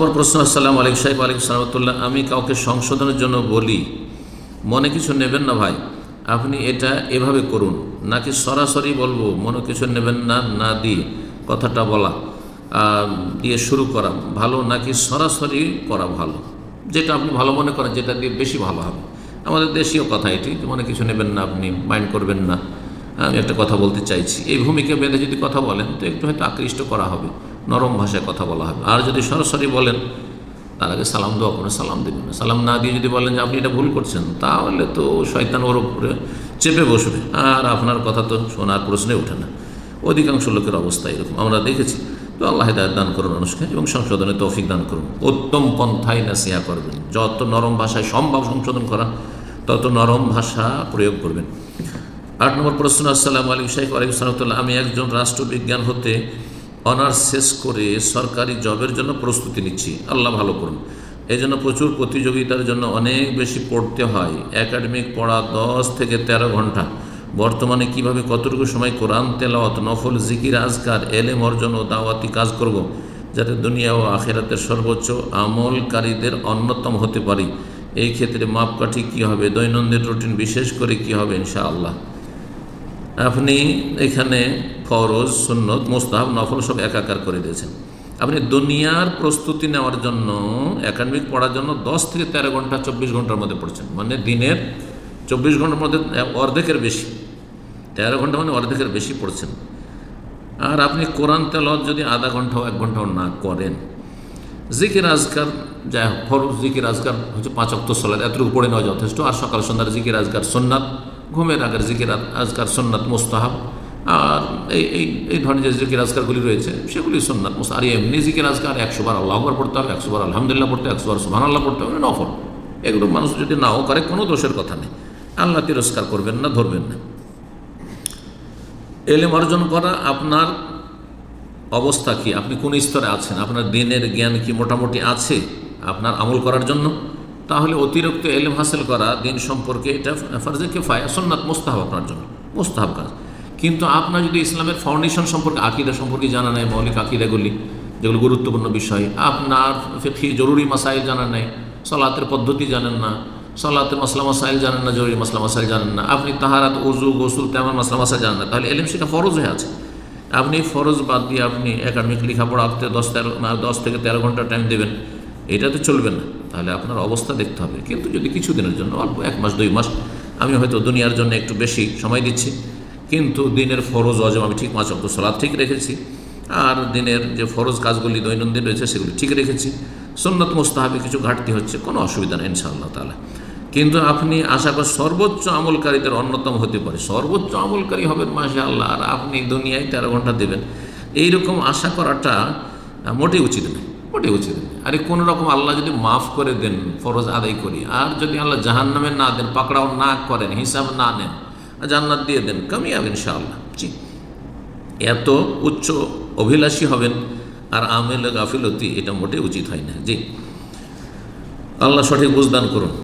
নম্বর প্রশ্ন, আসসালাম আলিক সাহেব আলিক সালামতুল্লাহ আমি কাউকে সংশোধনের জন্য বলি, মনে কিছু নেবেন না ভাই? আপনি এটা এভাবে করুন। নাকি সরাসরি বলব, মনে কিছু নেবেন না না দিয়ে কথাটা বলা দিয়ে শুরু করা ভালো, নাকি সরাসরি করা ভালো? যেটা আপনি ভালো মনে করেন, যেটা দিয়ে বেশি ভালো হবে। আমাদের দেশীয় কথা এটি মনে কিছু নেবেন না, আপনি মাইন্ড করবেন না। আমি একটা কথা বলতে চাইছি। এই ভূমিকা বেঁধে যদি কথা বলেন, তো একটু হয়তো আকৃষ্ট করা হবে। নরম ভাষায় কথা বলা হবে। আর যদি সরাসরি বলেন, তার আগে সালাম দেওয়া কোনো সালাম দেবেন সালাম না দিয়ে যদি বলেন যে, আপনি এটা ভুল করছেন, তাহলে তো শয়তান ওর উপরে চেপে বসবে। আর আপনার কথা তো শোনার প্রশ্নে ওঠে না। অধিকাংশ লোকের অবস্থা এরকম। আমরা দেখেছি, তো আল্লাহ হেদায়ত দান করুন মানুষকে এবং সংশোধনে তৌফিক দান করুন। উত্তম পন্থায় নাসিহা করবেন। যত নরম ভাষায় সম্ভব সংশোধন করা, তত নরম ভাষা প্রয়োগ করবেন। আট নম্বর প্রশ্ন, আসসালাম আলী শাহিক আলিম সালামতুল্লাহ আমি একজন রাষ্ট্রবিজ্ঞান হতে অনার্স শেষ করে সরকারি জবের জন্য প্রস্তুতি নিচ্ছি। আল্লাহ ভালো করুন। এই জন্য প্রচুর প্রতিযোগিতার জন্য অনেক বেশি পড়তে হয়। একাডেমিক পড়া দশ থেকে ১৩ ঘণ্টা। বর্তমানে কীভাবে কতটুকু সময় কোরআন, তেলাওয়াত, নফল, জিকির, আজকার, এলেম অর্জন ও দাওয়াতি কাজ করব, যাতে দুনিয়া ও আখেরাতের সর্বোচ্চ আমলকারীদের অন্যতম হতে পারি। এই ক্ষেত্রে মাপকাঠি কী হবে, দৈনন্দিন রুটিন বিশেষ করে কী হবে, ইনশাআল্লাহ। আপনি এখানে ফরজ, সুন্নত, মোস্তাহাব, নফল সব একাকার করে দিয়েছেন। আপনি দুনিয়ার প্রস্তুতি নেওয়ার জন্য, একাডেমিক পড়ার জন্য দশ থেকে তেরো ঘণ্টা, চব্বিশ ঘণ্টার মধ্যে পড়ছেন। মানে দিনের চব্বিশ ঘণ্টার মধ্যে অর্ধেকের বেশি। তেরো ঘণ্টা মানে অর্ধেকের বেশি পড়ছেন। আর আপনি কোরআন তেলত যদি আধা ঘন্টাও, এক ঘন্টাও না করেন, জিকির আজকার, যাই হোক, ফরজ জিকির আজকার হচ্ছে পাঁচ অক্ত সলাদ এতটুকু পড়ে নেওয়া যথেষ্ট। আর সকাল সন্ধ্যার জিকির আজকার সোননাথ ঘুমের আগের জিকির আজকার সোননাথ মোস্তাহাব, আর এই এই এই ধরনের যে জিকির আজকারগুলি রয়েছে, সেগুলি সোননাথ মোস্ত আর এমনি জিকির আজকার একশো বার আল্লাহ আকবর পড়তে হবে একশো বার আলহামদুলিল্লাহ পড়তে হবে একশো বার সুহান আল্লাহ পড়তে হবে নফল। এগুলো মানুষ যদি নাও করে, কোনো দোষের কথা নেই। আল্লাহ তিরস্কার করবেন না, ধরবেন না। এলেম অর্জন করা আপনার অবস্থা কি? আপনি কোন স্তরে আছেন? আপনার দিনের জ্ঞান কি মোটামুটি আছে আপনার আমল করার জন্য? তাহলে অতিরিক্ত এলেম হাসিল করা দিন সম্পর্কে এটা ফার্জে কেফায় সন্ন্যাত মোস্তাহাব আপনার জন্য, মোস্তাহাব কাজ। কিন্তু আপনার যদি ইসলামের ফাউন্ডেশন সম্পর্কে, আকিদা সম্পর্কে জানা নেই, মৌলিক আকিদাগুলি যেগুলো গুরুত্বপূর্ণ বিষয়, আপনার ফিকি জরুরি মাসাইল জানা নেই, সলাতের পদ্ধতি জানেন না, সলাতের মশলা মাসাইল জানেন না, জরুরি মশলা মাসাইল জানেন না, আপনি তাহারাত উজু গোসুল, তেমন মশলা মাসাইল জানেন না, তাহলে এলেম শেখা ফরজ হয়ে আছে। আপনি ফরজ বাদ দিয়ে আপনি একাডেমিক লেখাপড়া আপনি দশ তেরো, দশ থেকে তেরো ঘণ্টা টাইম দেবেন এটা তো চলবে না। তাহলে আপনার অবস্থা দেখতে হবে। কিন্তু যদি কিছুদিনের জন্য, অল্প এক মাস, দুই মাস, আমি হয়তো দুনিয়ার জন্য একটু বেশি সময় দিচ্ছি। কিন্তু দিনের ফরজ, অজম আমি ঠিক মাছ অক্ত সলাদ ঠিক রেখেছি। আর দিনের যে ফরজ কাজগুলি দৈনন্দিন রয়েছে, সেগুলি ঠিক রেখেছি। সন্ন্যত মোস্তাহাবে কিছু ঘাটতি হচ্ছে, কোনো অসুবিধা নেই, ইনশাআল্লাহ তালা কিন্তু আপনি আশা করেন সর্বোচ্চ আমলকারীদের অন্যতম হতে পারে। সর্বোচ্চ আমলকারী হবেন মাসে আল্লাহ আর আপনি দুনিয়ায় তেরো ঘণ্টা দেবেন। এইরকম আশা করাটা মোটেই উচিত নয়। মোটেই উচিত। আরে কোনো রকম আল্লাহ যদি মাফ করে দেন, ফরজ আদায় করি, আর যদি আল্লাহ জাহান নামে না দেন, পাকড়াও না করেন, হিসাব না নেন জান্নাত দিয়ে দেন, কামিয়াব ইনশাআল্লাহ। জি এত উচ্চ অভিলাষী হবেন, আর আমেল গাফিলতি এটা মোটেই উচিত হয় না। জি। আল্লাহ সঠিক বুঝদান করুন।